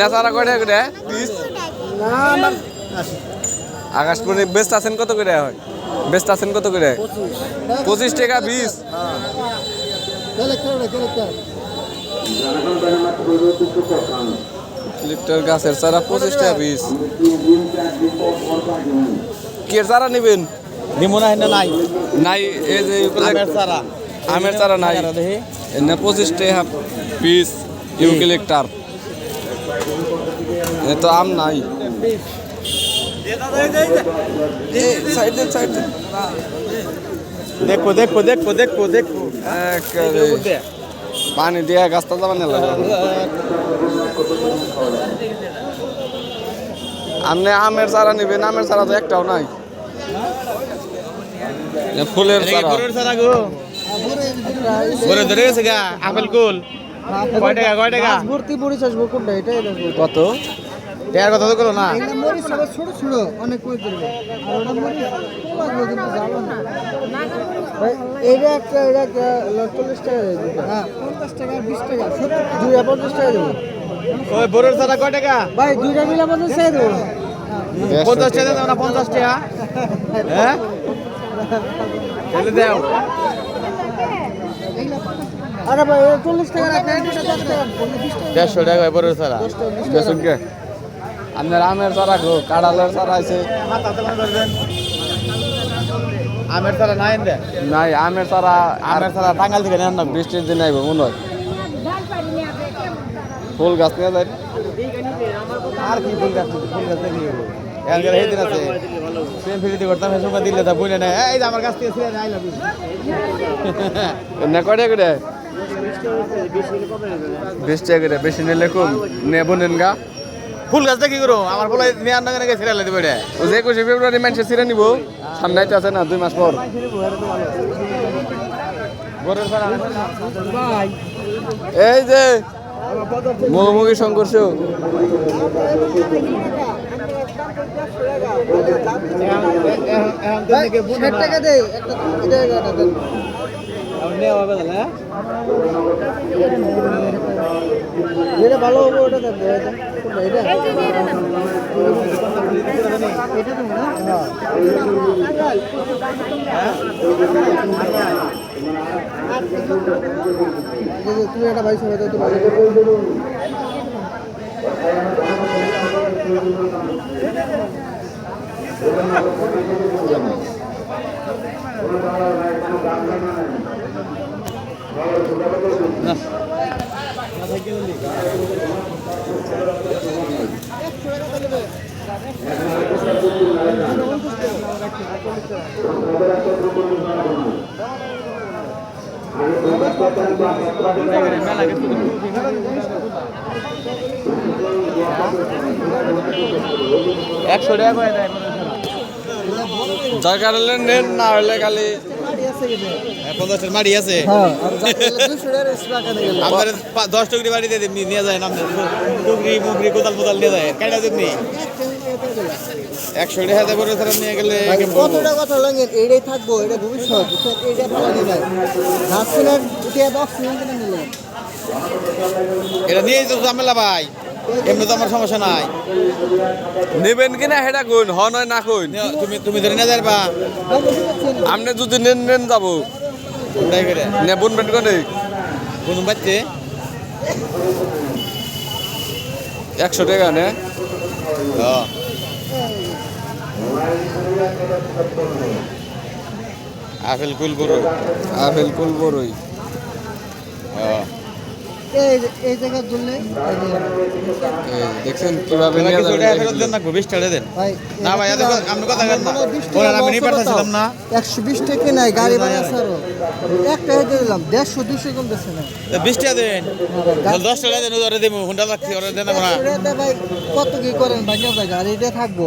নেচারা কয়টা করে পিস আকাশমণি বেস্ট আছেন কত করে হয় বেস্ট আছেন কত করে পঁচিশ টাকা পিস লিটার গাছের চারা পঁচিশ টাকা পিস কে চারা নেবেন? নিমুনা হেন নাই। নাই এই যে আমের চারা আমের চারা নাই। এনে পঁচিশ টাকা পিস ইউক্যালিপ্টার এ তো আম নাই। দেখো দেখো দেখো দেখো দেখো। পানি দিয়ে গাছটা যাবেন আপনি আমের চারা নেবেন আমের চারা তো একটাও নাই। ফুলের চারা। ধরে গেছে গা আপেল কুল। কয় টাকা কয় টাকা? ভর্তি মরিচ আসব কোনটা? এটাই দেখব কত? টাকার কথা তো করো না? মরিচ আবার ছোট ছোট। অনেক কই দেবে আর ওটা মরিচ লাগবে কিন্তু জানো না। ভাই, এইটা একটা এটা একটা চল্লিশ টাকা দেবে হ্যাঁ পঞ্চাশ টাকা বিশ টাকা দুইটা পঞ্চাশ টাকা দেবো। ওই কয় টাকা? ভাই দুইটা মিলে পঞ্চাশ টাকা দেবো। পঞ্চাশ টাকা দেবো না পঞ্চাশ টাকা? হ্যাঁ? চলে দাও আরে ভাই এটা চল্লিশ টাকা রাখেন এটা দশ টাকা বললে বিশ টাকা দেড়শো টাকা গরুর চারা। দশ টাকা। বিশ বেসুন কে? আপনার আমের চারা গো কাঁড়ালের চারা আছে। আমের চারা নাই নাই আমের চারা আর আমের চারা টাঙ্গাল থেকে নেন না বৃষ্টির দিন আইব মনে হয়। ফুল গাছ নিয়ে যায় আর কি ফুল গাছ ফুল গাছ দেখি এখানকার হেদিন আছে। প্রেম ফিরিতে করতাম এসব দিলে তা বুঝে নেয় এই আমার কাছ থেকে ছিঁড়ে আই লাভ না কয়টা করে? বিশ টাকা করে বেশি নিলে কম নেব নেন গা। ফুল গাছ দেখি করো আমার বলে নিয়ে আন্না গেছে ছিঁড়ে লেতে বেড়ে ও যে একুশে ফেব্রুয়ারি মানুষে ছিঁড়ে নিব সামনে আছে না দুই মাস পর। এই যে মুখোমুখি সংঘর্ষ। ষাট টাকা দে একটা হ্যাঁ? যেটা ভালো হবে ওটা দেন এটা তুমি একটা বাইশ হবে তো ভালো একশো টাকা করে দেয়। দরকার হলে নেন না হলে খালি পঞ্চাশের মাড়ি আছে। হ্যাঁ। আপনার দশ টুকরি বাড়ি দিয়ে দিবনি, নিয়ে যায় আপনি টুকরি মুকরি কোদাল কোদাল নিয়ে যায়। কেটে দিবনি একশো টাকা নিয়ে গেলে কতটা কথা লাগে? এটাই থাকব এটা ভবিষ্যৎ বুঝছেন? এইটা ফেলা যায় ঘাস কেনার এটা দশ মিনিট এটা নিয়েই তো ঝামেলা ভাই। এমনি তো আমার সমস্যা নাই। নেবেন কিনা কইন হ নয় না কইন। তুমি তুমি ধরে নিয়ে যাবা আপনি যদি নেন নেন যাব। কোনটাই করে? নে কোনে? কোন বাচ্চে একশো টাকা নে। হ্যাঁ। আপেল কুল গরু আপেল কুল বড়ই। এই এই জায়গার জন্য এই দেখছেন কীভাবে টাকা দেন না গো, বিশ টাকা দেন। ভাই না ভাই, এত কথা- আপনি কথা বলেন আমি নিয়ে পাঠাচ্ছিলাম না। একশো বিশ টাকা নাই গাড়ি ভাড়া একটা হেঁটে দিলাম দেড়শো দুশো কম বেছে না বিশ টাকা দেন। দশ টাকা দেন ওরে দেবো। হুন্ডা লাগছে ওরে দেন না কত কি করেন? ভাই গাড়িটা থাকব।